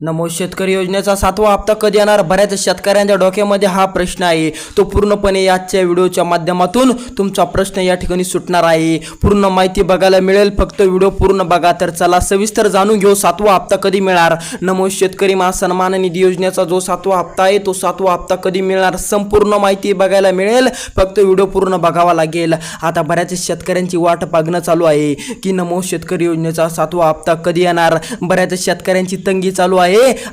नमो शेतकरी योजनेचा सातवा हप्ता कधी येणार? बऱ्याच शेतकऱ्यांच्या डोक्यामध्ये हा प्रश्न आहे. तो पूर्णपणे आजच्या व्हिडिओच्या माध्यमातून तुमचा प्रश्न या ठिकाणी सुटणार आहे. पूर्ण माहिती बघायला मिळेल. फक्त व्हिडिओ पूर्ण बघा तर चला सविस्तर जाणून घेऊ. सातवा हप्ता कधी मिळणार? नमो शेतकरी महासन्मान निधी योजनेचा जो सातवा हप्ता आहे तो सातवा हप्ता कधी मिळणार? संपूर्ण माहिती बघायला मिळेल. फक्त व्हिडिओ पूर्ण बघावा लागेल. आता बऱ्याच शेतकऱ्यांची वाट पागणं चालू आहे की नमो शेतकरी योजनेचा सातवा हप्ता कधी येणार? बऱ्याच शेतकऱ्यांची तंगी चालू आहे.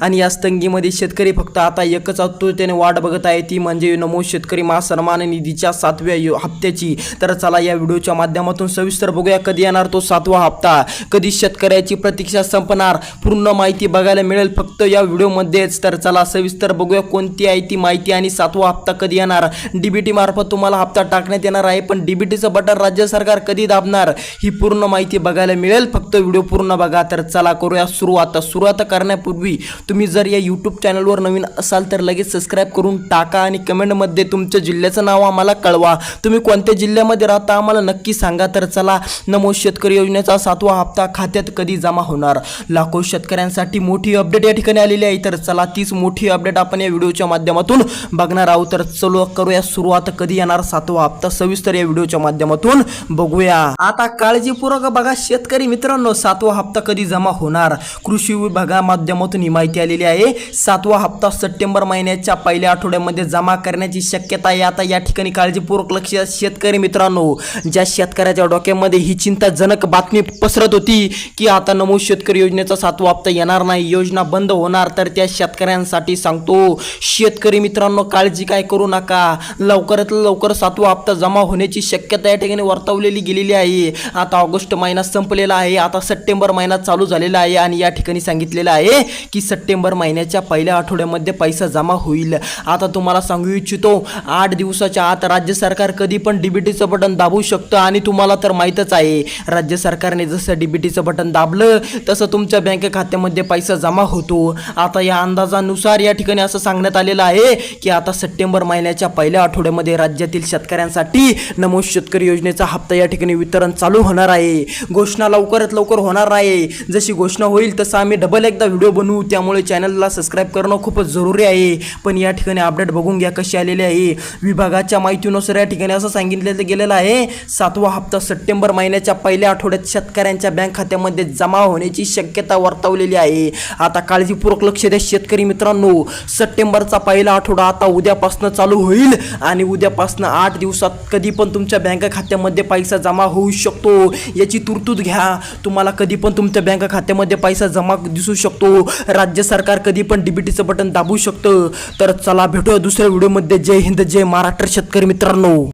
आणि या तंगीमध्ये शेतकरी फक्त आता एकच आतुरतेने वाट बघत आहे. ती म्हणजे नमो शेतकरी महासन्मान निधीच्या सातव्या हप्त्याची. तर चला या व्हिडिओच्या माध्यमातून सविस्तर बघूया कधी येणार तो सातवा हप्ता? कधी शेतकऱ्याची प्रतीक्षा संपणार? पूर्ण माहिती बघायला मिळेल फक्त या व्हिडिओमध्येच. तर चला सविस्तर बघूया कोणती आहे ती माहिती आणि सातवा हप्ता कधी येणार? डीबीटी मार्फत तुम्हाला हप्ता टाकण्यात येणार आहे पण डीबीटीचं बटन राज्य सरकार कधी दाबणार? ही पूर्ण माहिती बघायला मिळेल. फक्त व्हिडिओ पूर्ण बघा. तर चला करूया सुरुवात. सुरुवात करण्यापूर्वी तुम्ही जर या यूट्यूब चॅनलवर नवीन असाल तर लगेच सबस्क्राईब करून टाका आणि कमेंटमध्ये तुमच्या जिल्ह्याचं नाव आम्हाला कळवा. तुम्ही कोणत्या जिल्ह्यामध्ये राहता आम्हाला नक्की सांगा तर चला. नमो शेतकरी योजनेचा सातवा हप्ता खात्यात कधी जमा होणार? लाखो शेतकऱ्यांसाठी मोठी अपडेट या ठिकाणी आलेली आहे. तर चला तीच मोठी अपडेट आपण या व्हिडिओच्या माध्यमातून बघणार आहोत. तर चलो करूया सुरुवात. कधी येणार सातवा हप्ता? सविस्तर या व्हिडिओच्या माध्यमातून बघूया. आता काळजीपूर्वक बघा शेतकरी मित्रांनो सातवा हप्ता कधी जमा होणार? कृषी विभागा माध्यमातून ही माहिती आलेली आहे. सातवा हप्ता सप्टेंबर महिन्याच्या पहिल्या आठवड्यामध्ये जमा करण्याची शक्यता आहे. आता या ठिकाणी काळजीपूर्वक लक्ष शेतकरी मित्रांनो. ज्या शेतकऱ्याच्या डोक्यामध्ये ही चिंताजनक बातमी पसरत होती की आता नमो शेतकरी योजनेचा सातवा हप्ता येणार नाही योजना बंद होणार तर त्या शेतकऱ्यांसाठी सांगतो शेतकरी मित्रांनो काळजी काय करू नका. लवकरात लवकर सातवा हप्ता जमा होण्याची शक्यता या ठिकाणी वर्तवलेली गेलेली आहे. आता ऑगस्ट महिना संपलेला आहे. आता सप्टेंबर महिना चालू झालेला आहे आणि या ठिकाणी सांगितलेलं आहे की सप्टेंबर महिन्याच्या पहिल्या आठवड्यामध्ये पैसा जमा होईल. आता तुम्हाला सांगू इच्छितो आठ दिवसाच्या आत राज्य सरकार कधी पण डीबीटीचं बटन दाबू शकतं आणि तुम्हाला तर माहीतच आहे राज्य सरकारने जसं डीबीटीचं बटन दाबलं तसं तुमच्या बँक खात्यामध्ये पैसा जमा होतो. आता या अंदाजानुसार या ठिकाणी असं सांगण्यात आलेलं आहे की आता सप्टेंबर महिन्याच्या पहिल्या आठवड्यामध्ये राज्यातील शेतकऱ्यांसाठी नमो शेतकरी योजनेचा हप्ता या ठिकाणी वितरण चालू होणार आहे. घोषणा लवकरात लवकर होणार आहे जशी घोषणा होईल तसं आम्ही डबल एकदा व्हिडिओ बनवू त्यामुळे चॅनलला सबस्क्राईब करणं खूपच जरुरी आहे. पण या ठिकाणी अपडेट बघून घ्या कशी आलेली आहे. विभागाच्या माहितीनुसार या ठिकाणी असं सांगितलं गेलेलं आहे. सातवा हप्ता सप्टेंबर महिन्याच्या पहिल्या आठवड्यात शेतकऱ्यांच्या बँक खात्यामध्ये जमा होण्याची शक्यता वर्तवलेली आहे. आता काळजीपूर्वक लक्ष द्या शेतकरी मित्रांनो. सप्टेंबरचा पहिला आठवडा आता उद्यापासून चालू होईल आणि उद्यापासून आठ दिवसात कधी पण तुमच्या बँक खात्यामध्ये पैसा जमा होऊ शकतो. याची तुर्तूत घ्या. तुम्हाला कधी पण तुमच्या बँक खात्यामध्ये पैसा जमा दिसू शकतो. राज्य सरकार कधी पण डीबीटीचं बटन दाबू शकतं. तर चला भेटूया दुसऱ्या व्हिडिओमध्ये जय हिंद जय महाराष्ट्र शेतकरी मित्रांनो.